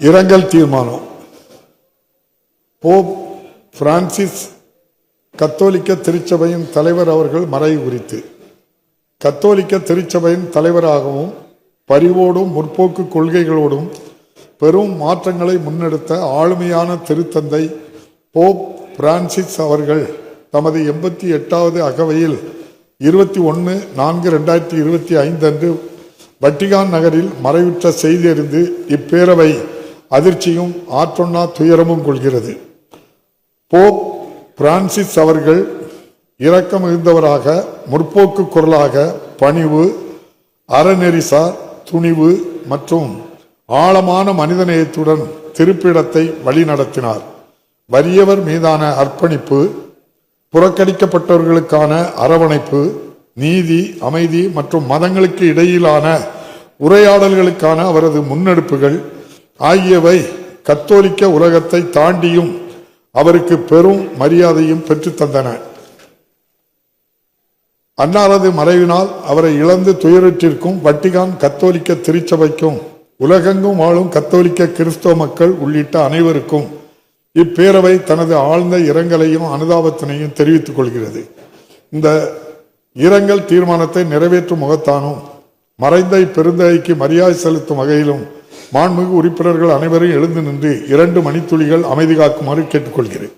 இரங்கல் தீர்மானம். Pope Francis கத்தோலிக்க திருச்சபையின் தலைவர் அவர்கள் மறைவு குறித்து. கத்தோலிக்க திருச்சபையின் தலைவராகவும் பரிவோடும் முற்போக்கு கொள்கைகளோடும் பெரும் மாற்றங்களை முன்னெடுத்த ஆளுமையான திருத்தந்தை போப் பிரான்சிஸ் அவர்கள் தமது எண்பத்தி எட்டாவது அகவையில் இருபத்தி ஒன்று நான்கு ரெண்டாயிரத்தி இருபத்தி ஐந்து அன்று வட்டிகான் நகரில் மறைவுற்ற செய்தியறிந்து இப்பேரவை அதிர்ச்சியும் ஆற்றொன்னா துயரமும் கொள்கிறது. போப் பிரான்சிஸ் அவர்கள் இரக்கம் மிகுந்தவராக முற்போக்கு குரலாக பணிவு அறநெறிசார் துணிவு மற்றும் ஆழமான மனிதநேயத்துடன் திருப்பிடத்தை வழிநடத்தினார். வறியவர் மீதான அர்ப்பணிப்பு புறக்கணிக்கப்பட்டவர்களுக்கான அரவணைப்பு நீதி அமைதி மற்றும் மதங்களுக்கு இடையிலான உரையாடல்களுக்கான அவரது முன்னெடுப்புகள் ஆகியவை கத்தோலிக்க உலகத்தை தாண்டியும் அவருக்கு பெரும் மரியாதையும் பெற்றுத்தந்தன அன்னாரது மறைவினால் அவரை இழந்து துயரற்றிற்கும் வட்டிகான் கத்தோலிக்க திருச்சபைக்கும் உலகெங்கும் வாழும் கத்தோலிக்க கிறிஸ்தவ மக்கள் உள்ளிட்ட அனைவருக்கும் இப்பேரவை தனது ஆழ்ந்த இரங்கலையும் அனுதாபத்தினையும் தெரிவித்துக் கொள்கிறது. இந்த இரங்கல் தீர்மானத்தை நிறைவேற்றும் முகத்தானும் மறைந்த இப்பெருந்தகைக்கு மரியாதை செலுத்தும் வகையிலும் மாண்புமிகு உறுப்பினர்கள் அனைவரும் எழுந்து நின்று இரண்டு மணித்துளிகள் அமைதி காக்குமாறு கேட்டுக்கொள்கிறேன்.